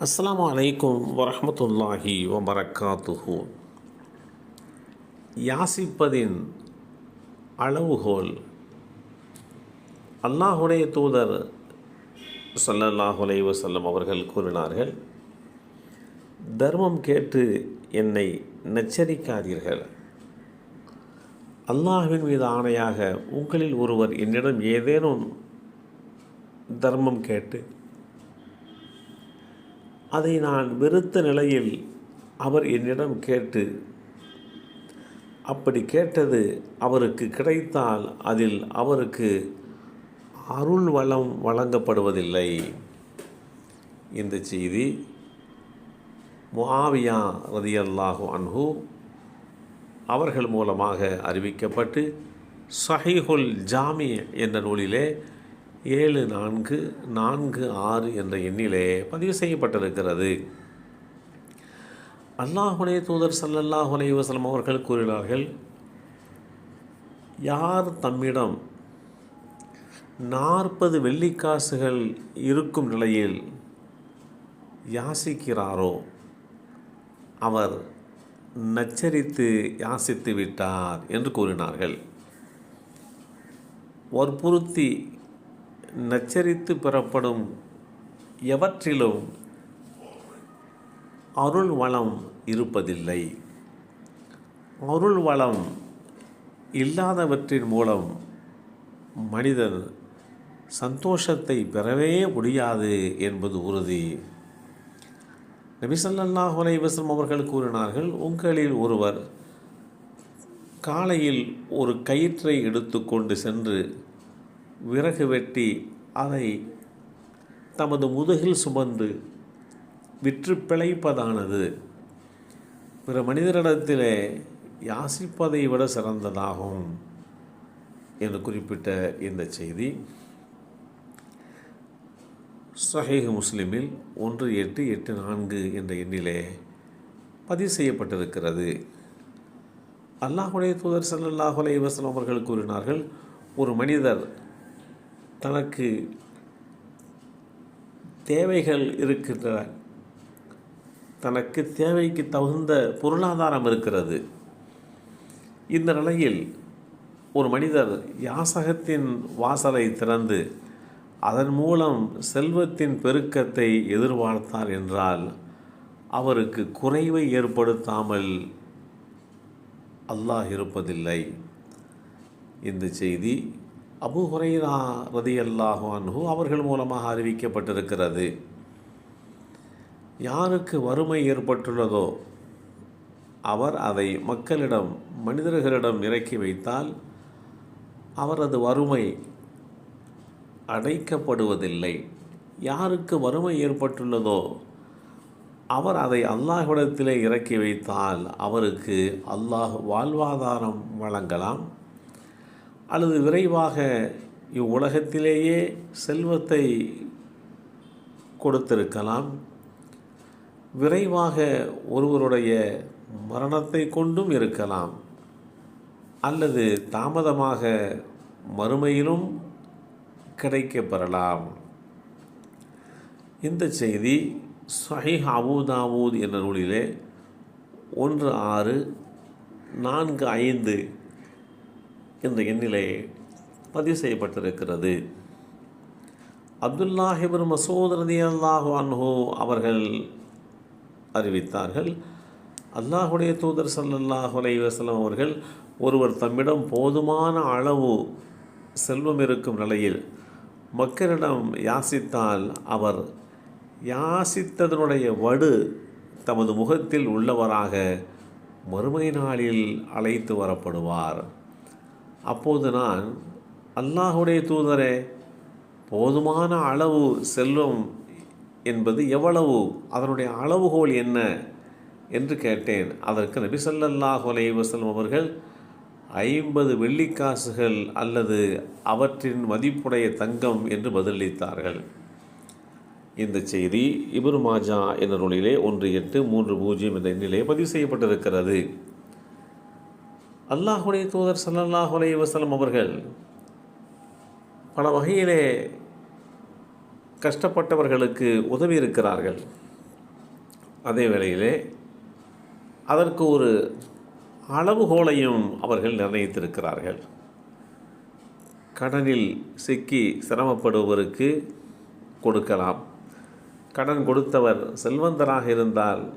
அஸ்லாம் அலைக்கும் வரமத்துல்லாஹி வபரக்காத்துஹு யாசிப்பதின் அளவுகோல் அல்லாஹுடைய தூதர் ஸல்லல்லாஹு அலைஹி அவர்கள் கூறினார்கள் தர்மம் கேட்டு என்னை நச்சரிக்காதீர்கள். அல்லாஹுவின் மீது ஆணையாக உங்களில் ஒருவர் என்னிடம் ஏதேனும் தர்மம் கேட்டு அதை நான் வெறுத்த நிலையில் அவர் என்னிடம் கேட்டு அப்படி கேட்டது அவருக்கு கிடைத்தால் அதில் அவருக்கு அருள் வளம் வழங்கப்படுவதில்லை. இந்த செய்தி முஆவியா ரதியல்லாஹு அன்ஹு அவர்கள் மூலமாக அறிவிக்கப்பட்டு சஹீஹுல் ஜாமி என்ற நூலிலே ஏழு நான்கு நான்கு ஆறு என்ற எண்ணிலே பதிவு செய்யப்பட்டிருக்கிறது. அல்லாஹுடைய தூதர் சல்லல்லாஹ் அலைஹி அவர்கள் கூறினார்கள் யார் தம்மிடம் நாற்பது வெள்ளிக்காசுகள் இருக்கும் நிலையில் யாசிக்கிறாரோ அவர் நச்சரித்து யாசித்து விட்டார் என்று கூறினார்கள். வற்புறுத்தி நச்சரித்து பெறப்படும் எவற்றிலும் அருள் வளம் இருப்பதில்லை. அருள் வளம் இல்லாதவற்றின் மூலம் மனிதன் சந்தோஷத்தை பெறவே முடியாது என்பது உறுதி. நபிசல்லாஹ் அலைவசம் அவர்கள் கூறினார்கள் உங்களில் ஒருவர் காலையில் ஒரு கயிற்றை எடுத்துக்கொண்டு சென்று விறகு வெட்டி அதை தமது முதுகில் சுமந்து விற்று பிழைப்பதானது பிற மனிதரிடத்திலே யாசிப்பதை விட சிறந்ததாகும் என்று குறிப்பிட்ட இந்த செய்தி. சஹீஹ் முஸ்லிமில் ஒன்று எட்டு எட்டு நான்கு என்ற எண்ணிலே பதிவு செய்யப்பட்டிருக்கிறது. அல்லாஹுடைய தூதர் சல்லாஹ் அலைவாஸ்லாம் அவர்கள் கூறினார்கள் ஒரு மனிதர் தனக்கு தேவைகள் இருக்கின்றன. தனக்கு தேவைக்கு தகுந்த பொருளாதாரம் இருக்கிறது. இந்த நிலையில் ஒரு மனிதர் யாசகத்தின் வாசலை திறந்து அதன் மூலம் செல்வத்தின் பெருக்கத்தை எதிர்பார்த்தார் என்றால் அவருக்கு குறைவை ஏற்படுத்தாமல் அல்லாஹ் இருப்பதில்லை. இந்த செய்தி அபு ஹுரைரா ரதி அல்லாஹான்ஹு அவர்கள் மூலமாக அறிவிக்கப்பட்டிருக்கிறது. யாருக்கு வறுமை ஏற்பட்டுள்ளதோ அவர் அதை மக்களிடம் மனிதர்களிடம் இறக்கி வைத்தால் அவரது வறுமை அடைக்கப்படுவதில்லை. யாருக்கு வறுமை ஏற்பட்டுள்ளதோ அவர் அதை அல்லாஹ்விடத்திலே இறக்கி வைத்தால் அவருக்கு அல்லாஹ் வாழ்வாதாரம் வழங்கலாம். அல்லது விரைவாக இவ்வுலகத்திலேயே செல்வத்தை கொடுத்திருக்கலாம். விரைவாக ஒருவருடைய மரணத்தை கொண்டும் இருக்கலாம். அல்லது தாமதமாக மறுமையிலும் கிடைக்கப்பெறலாம். இந்த செய்தி சஹிஹ் அபூதாவூத் என்ற நூலிலே ஒன்று ஆறு நான்கு ஐந்து என்ற எண்ணிலே பதிவு செய்யப்பட்டிருக்கிறது. அப்துல்லாஹிபர் மசூத் ரதி அல்லாஹு அன்ஹு அவர்கள் அறிவித்தார்கள் அல்லாஹுடைய தூதர் சல்லாஹ் அலைவசலம் அவர்கள் ஒருவர் தம்மிடம் போதுமான அளவு செல்வம் இருக்கும் நிலையில் மக்களிடம் யாசித்தால் அவர் யாசித்ததனுடைய வடு தமது முகத்தில் உள்ளவராக மறுமை நாளில் அழைத்து வரப்படுவார். அப்போது நான் அல்லாஹுடைய தூதரே போதுமான அளவு செல்வம் என்பது எவ்வளவு அதனுடைய அளவுகோல் என்ன என்று கேட்டேன். அதற்கு நபி சல்லல்லாஹ் வசல்லம் அவர்கள் ஐம்பது வெள்ளிக்காசுகள் அல்லது அவற்றின் மதிப்புடைய தங்கம் என்று பதிலளித்தார்கள். இந்த செய்தி இபுர் மாஜா என்ற நூலிலே ஒன்று எட்டு மூன்று பூஜ்ஜியம் என்ற எண்ணிலே பதிவு செய்யப்பட்டிருக்கிறது. அல்லாஹுடைய தூதர் சல்லல்லாஹ் வசலம் அவர்கள் பல வகையிலே கஷ்டப்பட்டவர்களுக்கு உதவி இருக்கிறார்கள். அதே வேளையிலே அதற்கு ஒரு அளவுகோலையும் அவர்கள் நிர்ணயித்திருக்கிறார்கள். கடனில் சிக்கி சிரமப்படுபவருக்கு கொடுக்கலாம். கடன் கொடுத்தவர் செல்வந்தராக இருந்தால்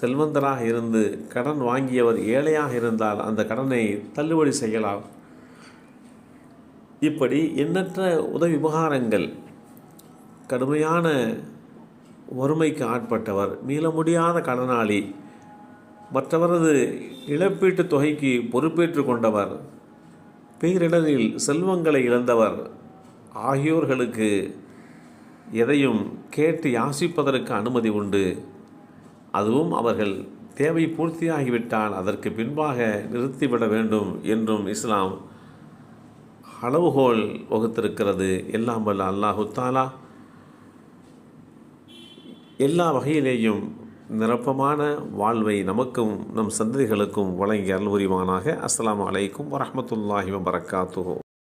செல்வந்தராக இருந்து கடன் வாங்கியவர் ஏழையாக இருந்தால் அந்த கடனை தள்ளுபடி செய்யலாம். இப்படி எண்ணற்ற உதவி உபகாரங்கள் கடுமையான வறுமைக்கு ஆட்பட்டவர் மீள முடியாத கடனாளி மற்றவரது இழப்பீட்டுத் தொகைக்கு பொறுப்பேற்று கொண்டவர் பேரிடரில் செல்வங்களை இழந்தவர் ஆகியோர்களுக்கு எதையும் கேட்டு யாசிப்பதற்கு அனுமதி உண்டு. அதுவும் அவர்கள் தேவை பூர்த்தியாகிவிட்டால் அதற்கு பின்பாக நிறுத்திவிட வேண்டும் என்றும் இஸ்லாம் அளவுகோல் வகுத்திருக்கிறது. எல்லாம் வல்ல அல்லாஹு தாலா எல்லா வகையிலேயும் நிரப்பமான வாழ்வை நமக்கும் நம் சந்ததிகளுக்கும் வழங்கி அருள் புரிவானாக. அஸ்லாம் அலைக்கும் வரமத்துல்லாஹி வபரகாத்துஹு.